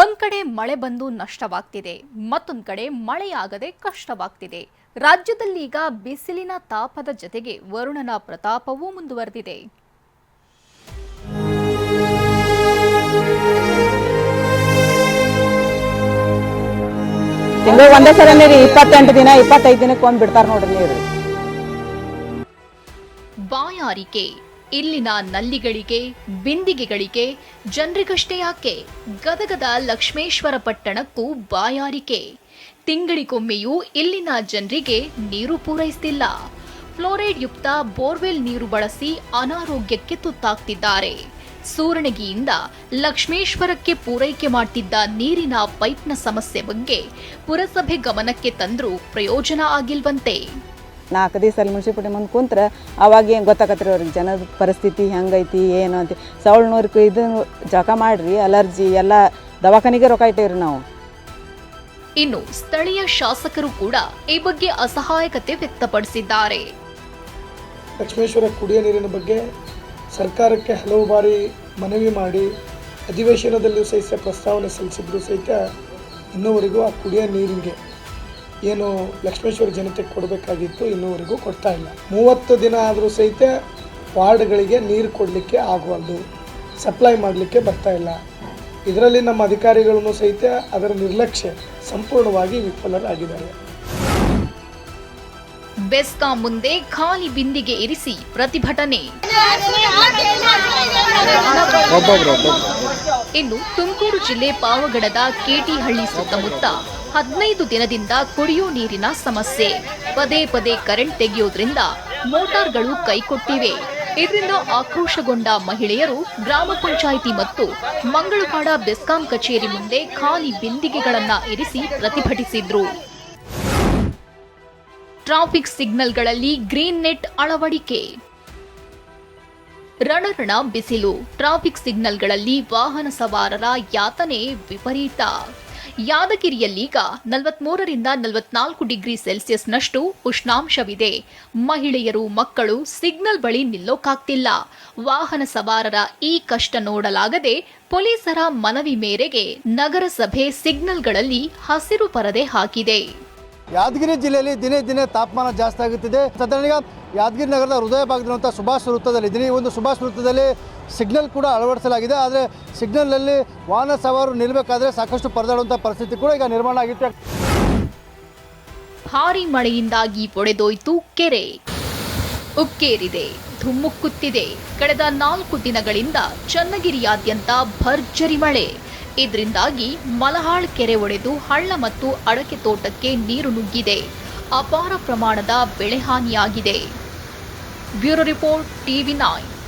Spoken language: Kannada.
ಒಂದ್ ಕಡೆ ಮಳೆ ಬಂದು ನಷ್ಟವಾಗ್ತಿದೆ ಮತ್ತೊಂದ್ ಕಡೆ ಮಳೆಯಾಗದೆ ಕಷ್ಟವಾಗ್ತಿದೆ. ರಾಜ್ಯದಲ್ಲೀಗ ಬಿಸಿಲಿನ ತಾಪದ ಜತೆಗೆ ವರುಣನ ಪ್ರತಾಪವೂ ಮುಂದುವರೆದಿದೆ. ಒಂದೇ ಸಲ ನೀರು ಇಪ್ಪತ್ತೆಂಟು ದಿನ ಇಪ್ಪತ್ತೈದು ದಿನಕ್ಕೆ ಒಂದ್ ಬಿಡ್ತಾರ ನೋಡ್ರಿ ನೀರು. ಬಾಯಾರಿಕೆ. ಇಲ್ಲಿನ ನಲ್ಲಿಗಳಿಗೆ, ಬಿಂದಿಗೆಗಳಿಗೆ, ಜನರಿಗಷ್ಟೇ ಯಾಕೆ? ಗದಗದ ಲಕ್ಷ್ಮೇಶ್ವರ ಪಟ್ಟಣಕ್ಕೂ ಬಾಯಾರಿಕೆ. ತಿಂಗಳಿಗೊಮ್ಮೆಯೂ ಇಲ್ಲಿನ ಜನರಿಗೆ ನೀರು ಪೂರೈಸ್ತಿಲ್ಲ. ಫ್ಲೋರೈಡ್ ಯುಕ್ತ ಬೋರ್ವೆಲ್ ನೀರು ಬಳಸಿ ಅನಾರೋಗ್ಯಕ್ಕೆ ತುತ್ತಾಗ್ತಿದ್ದಾರೆ. ಸೂರಣಗಿಯಿಂದ ಲಕ್ಷ್ಮೇಶ್ವರಕ್ಕೆ ಪೂರೈಕೆ ಮಾಡ್ತಿದ್ದ ನೀರಿನ ಪೈಪ್ನ ಸಮಸ್ಯೆ ಬಗ್ಗೆ ಪುರಸಭೆ ಗಮನಕ್ಕೆ ತಂದರೂ ಪ್ರಯೋಜನ ಆಗಿಲ್ವಂತೆ. ನಾಲ್ಕು ದಿವಸ ಅಲ್ಲಿ ಮುನ್ಸಿಪಾಲ್ಟಿ ಮುಂದೆ ಕುಂತ್ರೆ ಅವಾಗ ಏನು ರೀ ಅವ್ರಿಗೆ? ಜನದ ಪರಿಸ್ಥಿತಿ ಹೆಂಗೈತಿ ಏನು ಅಂತ. ಸವಳ್ನೂರು ಇದು ಜಾಗ ಮಾಡ್ರಿ ಅಲರ್ಜಿ ಎಲ್ಲ ದವಾಖಾನಿಗೆ ರೊಕ್ಕ ಇಟ್ಟೇವ್ರಿ ನಾವು. ಇನ್ನು ಸ್ಥಳೀಯ ಶಾಸಕರು ಕೂಡ ಈ ಬಗ್ಗೆ ಅಸಹಾಯಕತೆ ವ್ಯಕ್ತಪಡಿಸಿದ್ದಾರೆ. ಲಕ್ಷ್ಮೇಶ್ವರ ಕುಡಿಯ ನೀರಿನ ಬಗ್ಗೆ ಸರ್ಕಾರಕ್ಕೆ ಹಲವು ಬಾರಿ ಮನವಿ ಮಾಡಿ ಅಧಿವೇಶನದಲ್ಲೂ ಸಹಿತ ಪ್ರಸ್ತಾವನೆ ಸಲ್ಲಿಸಿದ್ರು ಸಹಿತ ಇನ್ನೂವರೆಗೂ ಆ ಕುಡಿಯ ನೀರಿಗೆ ಏನು ಲಕ್ಷ್ಮೇಶ್ವರ ಜನತೆಗೆ ಕೊಡಬೇಕಾಗಿತ್ತು ಇನ್ನೂವರೆಗೂ ಕೊಡ್ತಾ ಇಲ್ಲ. ಮೂವತ್ತು ದಿನ ಆದರೂ ಸಹಿತ ವಾರ್ಡ್ಗಳಿಗೆ ನೀರು ಕೊಡಲಿಕ್ಕೆ ಆಗವಲ್ದು ಸಪ್ಲೈ ಮಾಡಲಿಕ್ಕೆ ಬರ್ತಾ ಇಲ್ಲ. ಇದರಲ್ಲಿ ನಮ್ಮ ಅಧಿಕಾರಿಗಳನ್ನು ಸಹಿತ ಅದರ ನಿರ್ಲಕ್ಷ್ಯ ಸಂಪೂರ್ಣವಾಗಿ ವಿಫಲರಾಗಿದ್ದಾರೆ. ಬೆಸ್ಕಾಂ ಮುಂದೆ ಖಾಲಿ ಬಿಂದಿಗೆ ಇರಿಸಿ ಪ್ರತಿಭಟನೆ. ಇನ್ನು ತುಮಕೂರು ಜಿಲ್ಲೆ ಪಾವಗಡದ ಕೆಟಿಹಳ್ಳಿ ಸುತ್ತಮುತ್ತ ಹದಿನೈದು ದಿನದಿಂದ ಕುಡಿಯೋ ನೀರಿನ ಸಮಸ್ಯೆ. ಪದೇ ಪದೇ ಕರೆಂಟ್ ತೆಗೆಯೋದ್ರಿಂದ ಮೋಟಾರ್ಗಳು ಕೈಕೊಟ್ಟಿವೆ. ಇದರಿಂದ ಆಕ್ರೋಶಗೊಂಡ ಮಹಿಳೆಯರು ಗ್ರಾಮ ಪಂಚಾಯಿತಿ ಮತ್ತು ಮಂಗಳವಾಡ ಬೆಸ್ಕಾಂ ಕಚೇರಿ ಮುಂದೆ ಖಾಲಿ ಬಿಂದಿಗೆಗಳನ್ನ ಇರಿಸಿ ಪ್ರತಿಭಟಿಸಿದ್ರು. ಟ್ರಾಫಿಕ್ ಸಿಗ್ನಲ್ಗಳಲ್ಲಿ ಗ್ರೀನ್ ನೆಟ್ ಅಳವಡಿಕೆ. ರಣರಣ ಬಿಸಿಲು, ಟ್ರಾಫಿಕ್ ಸಿಗ್ನಲ್ಗಳಲ್ಲಿ ವಾಹನ ಸವಾರರ ಯಾತನೆ ವಿಪರೀತ. ಯಾದಗಿರಿಯಲ್ಲೀಗ ನಲವತ್ಮೂರರಿಂದ ನಲವತ್ನಾಲ್ಕು ಡಿಗ್ರಿ ಸೆಲ್ಸಿಯಸ್ನಷ್ಟು ಉಷ್ಣಾಂಶವಿದೆ. ಮಹಿಳೆಯರು, ಮಕ್ಕಳು ಸಿಗ್ನಲ್ ಬಳಿ ನಿಲ್ಲೋಕಾಗ್ತಿಲ್ಲ. ವಾಹನ ಸವಾರರ ಈ ಕಷ್ಟ ನೋಡಲಾಗದೆ ಪೊಲೀಸರ ಮನವಿ ಮೇರೆಗೆ ನಗರಸಭೆ ಸಿಗ್ನಲ್ಗಳಲ್ಲಿ ಹಸಿರು ಪರದೆ ಹಾಕಿದೆ. ಯಾದಗಿರಿ ಜಿಲ್ಲೆಯಲ್ಲಿ ದಿನೇ ದಿನೇ ತಾಪಮಾನ ಜಾಸ್ತಿ ಆಗುತ್ತಿದೆ. ಸಾಧಾರಣ ಯಾದಗಿರಿ ನಗರದ ಹೃದಯ ಭಾಗದಲ್ಲಿರುವಂಥ ಸುಭಾಷ್ ವೃತ್ತದಲ್ಲಿ ಈ ಒಂದು ಸುಭಾಷ್ ವೃತ್ತದಲ್ಲಿ ಸಿಗ್ನಲ್ ಕೂಡ ಅಳವಡಿಸಲಾಗಿದೆ. ಆದರೆ ಸಿಗ್ನಲ್ನಲ್ಲಿ ವಾಹನ ಸವಾರರು ನಿಲ್ಲಬೇಕಾದ್ರೆ ಸಾಕಷ್ಟು ಪರದಾಡುವಂಥ ಪರಿಸ್ಥಿತಿ ಕೂಡ ಈಗ ನಿರ್ಮಾಣ ಆಗಿತ್ತು. ಭಾರಿ ಮಳೆಯಿಂದಾಗಿ ಒಡೆದೋಯ್ತು ಕೆರೆ. ಉಕ್ಕೇರಿದೆ, ಧುಮ್ಮುಕ್ಕುತ್ತಿದೆ. ಕಳೆದ ನಾಲ್ಕು ದಿನಗಳಿಂದ ಚನ್ನಗಿರಿಯಾದ್ಯಂತ ಭರ್ಜರಿ ಮಳೆ. ಇದರಿಂದಾಗಿ ಮಲಹಾಳ್ ಕೆರೆ ಒಡೆದು ಹಳ್ಳ ಮತ್ತು ಅಡಕೆ ತೋಟಕ್ಕೆ ನೀರು ನುಗ್ಗಿದೆ. ಅಪಾರ ಪ್ರಮಾಣದ ಬೆಳೆಹಾನಿಯಾಗಿದೆ. Bureau report TV nine.